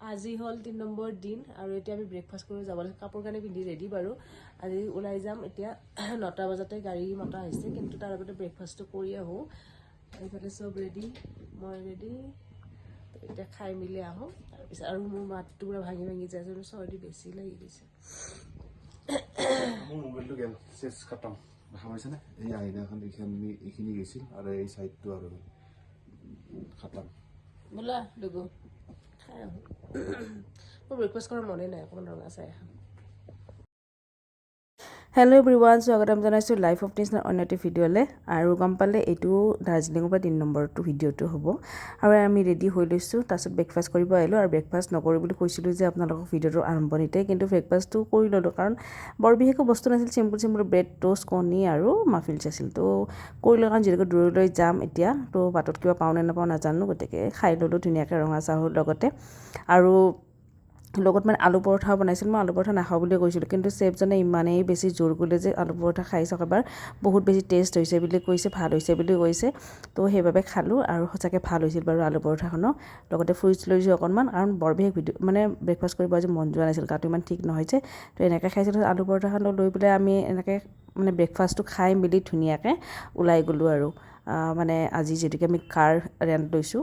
আজি হ'ল তিনি নম্বৰ দিন আৰু এতিয়া আমি ব্ৰেকফাষ্ট কৰিব যাব লাগে। কাপোৰ কানি পিন্ধি ৰেডি বাৰু। আজি ওলাই যাম এতিয়া নটা বজাতে গাড়ী মতা হৈছে কিন্তু তাৰ আগতে ব্ৰেকফাষ্টটো কৰি আহোঁ। এইফালে চব ৰেডি মই ৰেডি এতিয়া খাই মেলি আহোঁ। তাৰপিছত আৰু মোৰ মাতটো পূৰা ভাঙি ভাঙি যায় আছে চৰ্দি বেছি লাগি গৈছে। মোৰ মোবাইলটো গেল চেচ খতম। দেখা পাইছেনে? এই আইনাখন এইখিনি এইখিনি গৈছিল আৰু এই চাইডটো আৰু খতম। বোলা দুগু মোৰ ব্ৰেকফাষ্ট কৰাৰ মনেই নাই অকণমান ৰঙা চাই খাম হেল্ল' এভৰিৱান স্বাগতম জনাইছোঁ লাইফ অফ নিচিনা অন্য এটি ভিডিঅ'লৈ। আৰু গম পালে এইটো দাৰ্জিলিঙৰ পৰা তিনি নম্বৰটো ভিডিঅ'টো হ'ব। আৰু আমি ৰেডি হৈ লৈছোঁ। তাৰপিছত ব্ৰেকফাষ্ট কৰিব আহিলোঁ। আৰু ব্ৰেকফাষ্ট নকৰোঁ বুলি কৈছিলোঁ যে আপোনালোকক ভিডিঅ'টোৰ আৰম্ভণিতে। কিন্তু ব্ৰেকফাষ্টটো কৰি ল'লোঁ। কাৰণ বৰ বিশেষকৈ বস্তু নাছিল চিম্পুল চিম্পুল ব্ৰেড টোষ্ট কণী আৰু মাফিলছ আছিল। তো কৰি লৈ কাৰণ যিহেতুকে দূৰলৈ যাম এতিয়া। তো বাটত কিবা পাওঁ নে নাপাওঁ নাজানো। গতিকে খাই ল'লোঁ ধুনীয়াকৈ ৰঙা চাহৰ লগতে। আৰু লগত মানে আলু পৰঠাও বনাইছিল মই আলু পৰঠা নাখাওঁ বুলিয়ে কৈছিলোঁ। কিন্তু চেফজনে ইমানেই বেছি জোৰ কৰিলে যে আলু পৰঠা খাই চাওক এবাৰ বহুত বেছি টেষ্ট হৈছে বুলি কৈছে ভাল হৈছে বুলি কৈছে। তো সেইবাবে খালোঁ আৰু সঁচাকৈ ভাল হৈছিল বাৰু আলু পৰঠাখনো। লগতে ফ্ৰুইটছ লৈছোঁ অকণমান কাৰণ বৰ বিশেষ ভিডিঅ' মানে ব্ৰেকফাষ্ট কৰিব আজি মন যোৱা নাছিল গাটো ইমান ঠিক নহয় যে। তো এনেকৈ খাইছিলোঁ আলু পৰঠাখন লৈ পেলাই আমি এনেকৈ মানে ব্ৰেকফাষ্টটো খাই মেলি ধুনীয়াকৈ ওলাই গ'লোঁ আৰু। মানে আজি যিহেতুকে আমি কাৰ ৰেণ্ট লৈছোঁ।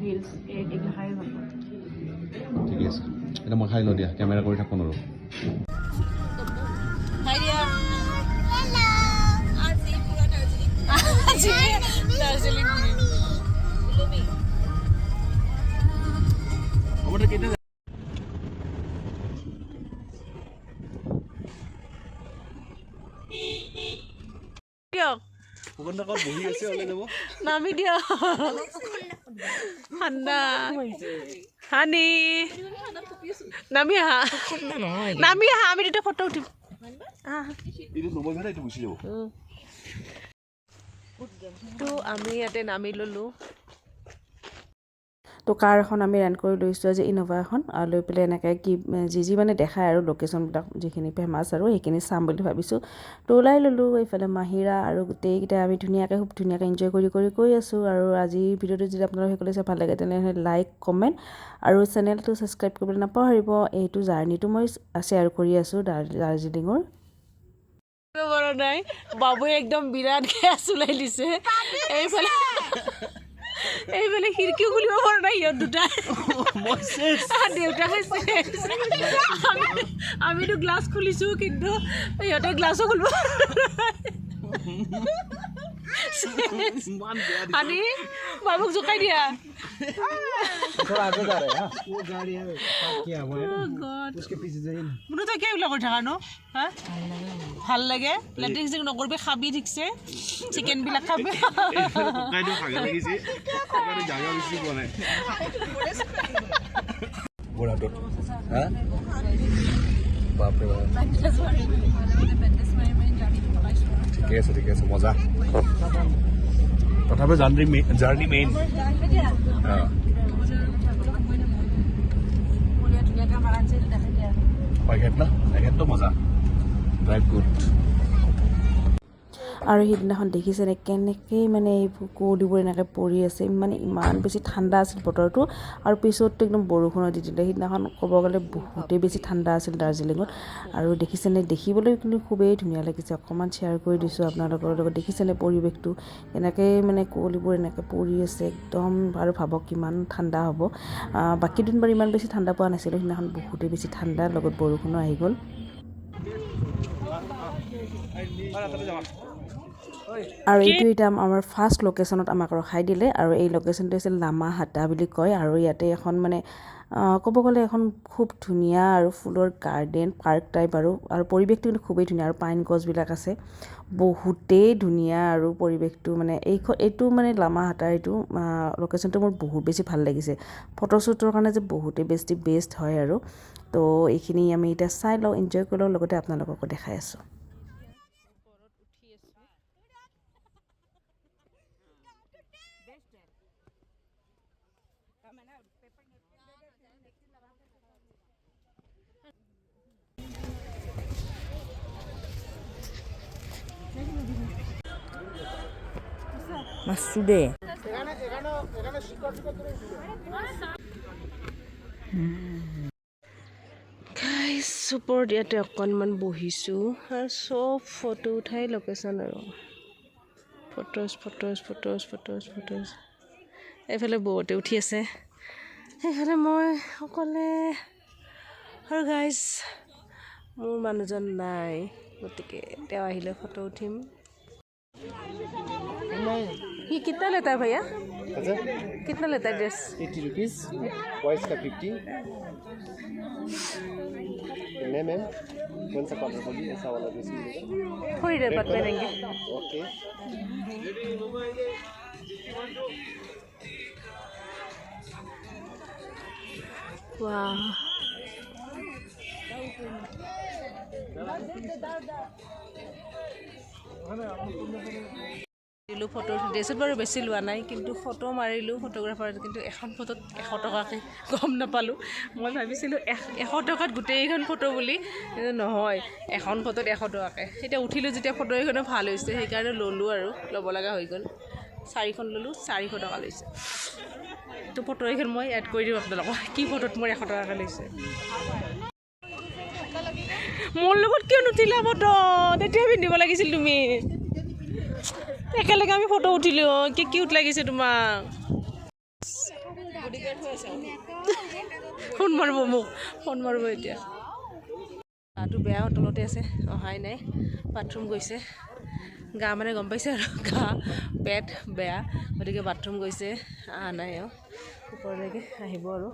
হিলছ এগ খাই ভালো পাওঁ ঠিকে আছে। এতিয়া মই খাই লওঁ দিয়া কেমেৰা কৰি থাকোঁ নোৱাৰোঁ দিয়ক বহি আছে ওলাই যাব। নামি দিয়ক। ঠাণ্ডা হানি নামি আহা নামি আহা আমি তেতিয়া ফটো উঠিম। তো আমি ইয়াতে নামি ল'লোঁ। তো কাৰ এখন আমি ৰেণ্ট কৰি লৈছোঁ আজি? ইন'ভা এখন। আৰু লৈ পেলাই এনেকৈ কি যি যি মানে দেখায় আৰু লোকেশ্যনবিলাক যিখিনি ফেমাছ আৰু সেইখিনি চাম বুলি ভাবিছোঁ। তো ওলাই ল'লোঁ এইফালে মাহিৰা আৰু গোটেইকেইটা আমি ধুনীয়াকৈ খুব ধুনীয়াকৈ এনজয় কৰি কৰি গৈ আছোঁ। আৰু আজিৰ ভিডিঅ'টো যদি আপোনালোকে সকলোৱে চাই ভাল লাগে তেনেহ'লে লাইক কমেণ্ট আৰু চেনেলটো ছাবস্ক্ৰাইব কৰিবলৈ নাপাহৰিব। এইটো জাৰ্ণিটো মই শ্বেয়াৰ কৰি আছোঁ দাৰ্জি দাৰ্জিলিঙৰ। পৰা নাই। বাবুৱে একদম বিৰাট গেছ ওলাই দিছে। এইফালে এইফালে খিৰিকীও খুলিব পৰা নাই সিহঁত দেউতাকে চেচ। আমি- আমিতো গ্লাছ খুলিছো কিন্তু সিহঁতে গ্লাছো খুলিব আনি বাবুক জোকাই দিয়া थोड़ा आगे जा रहे हैं हाँ? वो गाड़ी है पार्क किया हुआ है ना God. उसके पीछे जाइए ना বোলো তই কিয় এইবিলাক কৰি থাকা নো হা ভাল লাগে লেট্ৰিন চেট্ৰিন নকৰিবি খাবি ঠিকছে চিকেনবিলাক খাবি ককাইটো ভাগে লাগিছে ককাইটো জাগা বেছি পোৱা নাই বৰাটোত হা বাপৰে বাপ ঠিকে আছে ঠিকে আছে মজা। তথাপি জাৰ্ণি জাৰ্ণি মেইন। ন মজা। ড্ৰাইভ গুড আৰু সেইদিনাখন দেখিছেনে কেনেকৈ মানে এইবোৰ কুঁৱলীবোৰ এনেকৈ পৰি আছে মানে ইমান বেছি ঠাণ্ডা আছিল বতৰটো আৰু পিছততো একদম বৰষুণো দি দিলে। সেইদিনাখন ক'ব গ'লে বহুতেই বেছি ঠাণ্ডা আছিল দাৰ্জিলিঙত। আৰু দেখিছেনে দেখিবলৈ কিন্তু খুবেই ধুনীয়া লাগিছে। অকণমান শ্বেয়াৰ কৰি দিছোঁ আপোনালোকৰ লগত দেখিছেনে পৰিৱেশটো? এনেকৈ মানে কুঁৱলীবোৰ এনেকৈ পৰি আছে একদম আৰু ভাবক কিমান ঠাণ্ডা হ'ব। বাকী দিন বাৰু ইমান বেছি ঠাণ্ডা পোৱা নাছিলোঁ, সেইদিনাখন বহুতেই বেছি ঠাণ্ডা, লগত বৰষুণো আহি গ'ল। আৰু এইটো এতিয়া আমাৰ ফাৰ্ষ্ট লোকেশ্যনত আমাক ৰখাই দিলে আৰু এই লোকেশ্যনটো আছিল লামাহাটা বুলি কয় আৰু ইয়াতে এখন মানে ক'ব গ'লে এখন খুব ধুনীয়া আৰু ফুলৰ গাৰ্ডেন পাৰ্ক টাইপ আৰু আৰু পৰিৱেশটো কিন্তু খুবেই ধুনীয়া আৰু পাইন গছবিলাক আছে। বহুতেই ধুনীয়া আৰু পৰিৱেশটো মানে এইখন এইটো মানে লামাহাটাৰ এইটো লোকেশ্যনটো মোৰ বহুত বেছি ভাল লাগিছে। ফটোশ্বুটৰ কাৰণে যে বহুতেই বেছি বেষ্ট হয় আৰু। তো এইখিনি আমি এতিয়া চাই লওঁ এনজয় কৰি লওঁ লগতে আপোনালোককো দেখাই আছোঁ। ওপৰত ইয়াতে অকণমান বহিছোঁ। আৰু চব ফটো উঠাই লোকেশ্যন আৰু। photos photos photos photos photos এইফালে বহুতে উঠি আছে সেইফালে মই অকলে আৰু গাইজ মোৰ মানুহজন নাই গতিকে তেওঁ আহিলে ফটো উঠিম ये कितना लेता है भैया कितना लेता है ड्रेस एट्टी रुपीज़ बॉयज़ का फिफ्टी नहीं मैम कौन सा कलर बोलिए ऐसा वाला ड्रेस मिलेगा थोड़ी देर बाद पहनेंगे ओके वाह। দিলোঁ ফটো ড্ৰেছত বাৰু বেছি লোৱা নাই কিন্তু ফটো মাৰিলোঁ ফটোগ্ৰাফাৰ কিন্তু এখন ফটোত এশ টকাকৈ গম নাপালোঁ। মই ভাবিছিলোঁ এশ টকাত গোটেইখন ফটো বুলি। নহয় এখন ফটোত এশ টকাকৈ। এতিয়া উঠিলোঁ যেতিয়া ফটো এখনো ভাল হৈছে সেইকাৰণে ল'লোঁ আৰু ল'ব লগা হৈ গ'ল। চাৰিখন ল'লোঁ চাৰিশ টকা লৈছে। তো ফটো এইখন মই এড কৰি দিম আপোনালোকক। কি ফটোত মোৰ এশ টকাকৈ লৈছে? মোৰ লগত কিয় নুঠিলা ফটো তেতিয়া পিন্ধিব লাগিছিল তুমি। একেলগে আমি ফটো উঠিলোঁ কি কিউট লাগিছে তোমাক। ফোন মাৰিব মোক ফোন মাৰিব এতিয়া। গাটো বেয়া তলতে আছে অহাই নাই বাথৰুম গৈছে। গা মানে গম পাইছে আৰু গা পেট বেয়া গতিকে বাথৰুম গৈছে অহা নাই আৰু ওপৰলৈকে আহিব আৰু।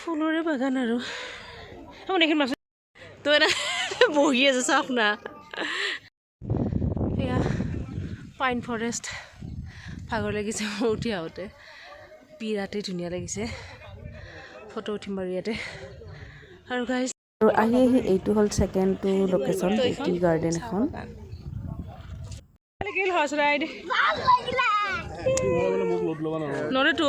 ফুলৰে বাগান আৰু। আপুনি এইখিনি মাছ তই এটা বহি আছে চাওক না এয়া পাইন ফৰেষ্ট। ভাগৰ লাগিছে মোৰ উঠি আহোঁতে। বিৰাটেই ধুনীয়া লাগিছে। ফটো উঠিম বাৰু ইয়াতে। আৰু গাইজ আৰু আহি আহি এইটো হ'ল ছেকেণ্ডটো লোকেশ্যন টি গাৰ্ডেন এখন। নৰেতো।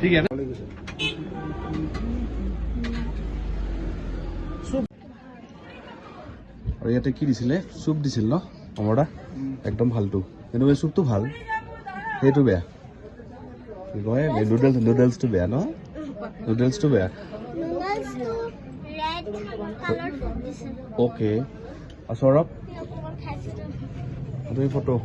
ठीक है ना আৰু ইয়াতে কি দিছিলে চুপ দিছিল ন অমৰদা একদম ভালটো কিন্তু এই চুপটো ভাল সেইটো বেয়া কি কয় নুডলছ নুডলছটো বেয়া ন নুডলছটো বেয়া Noodles to red color this is okay আৰু সৌৰভ তুমি ফটো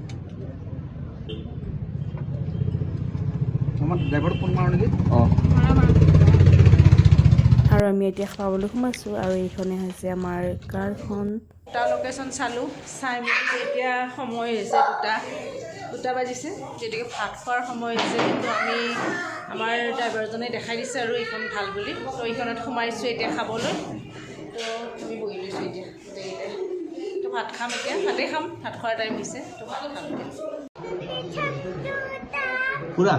আমাৰ ড্ৰাইভাৰ ফোন মাৰো নেকি? অঁ। আৰু আমি এতিয়া খাবলৈ সোমাইছোঁ আৰু এইখনে হৈছে আমাৰ কাৰখন। দুটা লোকেশ্যন চালোঁ চাই মেলি এতিয়া সময় হৈছে দুটা দুটা বাজিছে। গতিকে ভাত খোৱাৰ সময় হৈছে কিন্তু আমি আমাৰ ড্ৰাইভাৰজনে দেখাই দিছে আৰু এইখন ভাল বুলি। তো এইখনত সোমাইছোঁ এতিয়া খাবলৈ। তো আমি বহি লৈছোঁ এতিয়া গোটেইকেইটাই ভাত খাম এতিয়া ভাতেই খাম ভাত খোৱাৰ টাইম হৈছে তো ভাত খাম এতিয়া। পুৰা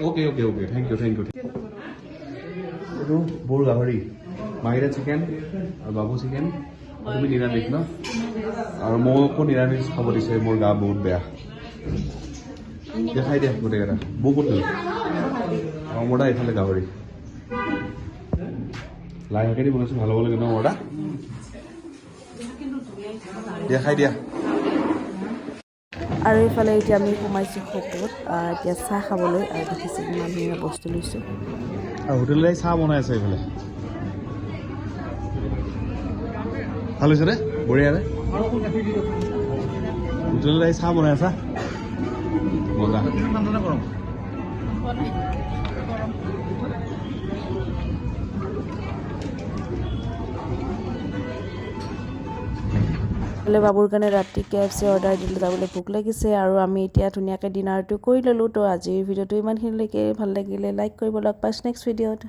okay okay okay thank you thank you এইটো বৰ গাহৰি মাহিৰা চিকেন আৰু বাবু চিকেন তুমি নিৰামিষ ন আৰু মোকো নিৰামিষ খাব দিছে মোৰ গা বহুত বেয়া দেখাই দিয়া গোটেইকেইটা বহুত ভাল আৰু মোৰ দা এইফালে গাহৰি লাই শাকেদি বনাইছোঁ ভাল হ'ব লাগে ন মোৰ দা দিয়া খাই দিয়া আৰু এইফালে এতিয়া আমি সোমাইছোঁ খপত এতিয়া চাহ খাবলৈ আৰু দেখিছোঁ ইমান ধুনীয়া বস্তু লৈছোঁ। আৰু হোটেলত চাহ বনাই আছে এইফালে। ভাল হৈছে নে? বঢ়িয়া নে? হোটেলত চাহ বনাই আছা? মজা। বোলে বাবুৰ কাৰণে ৰাতি কে এফ অৰ্ডাৰ দিলোঁ যাবলৈ ভোক লাগিছে আৰু আমি এতিয়া ধুনীয়াকৈ ডিনাৰটো কৰি ল'লোঁ। তো আজিৰ ভিডিঅ'টো ইমানখিনিলৈকে, ভালো লাগিলে লাইক কৰিব, লগ পাইছোঁ নেক্সট ভিডিঅ'ত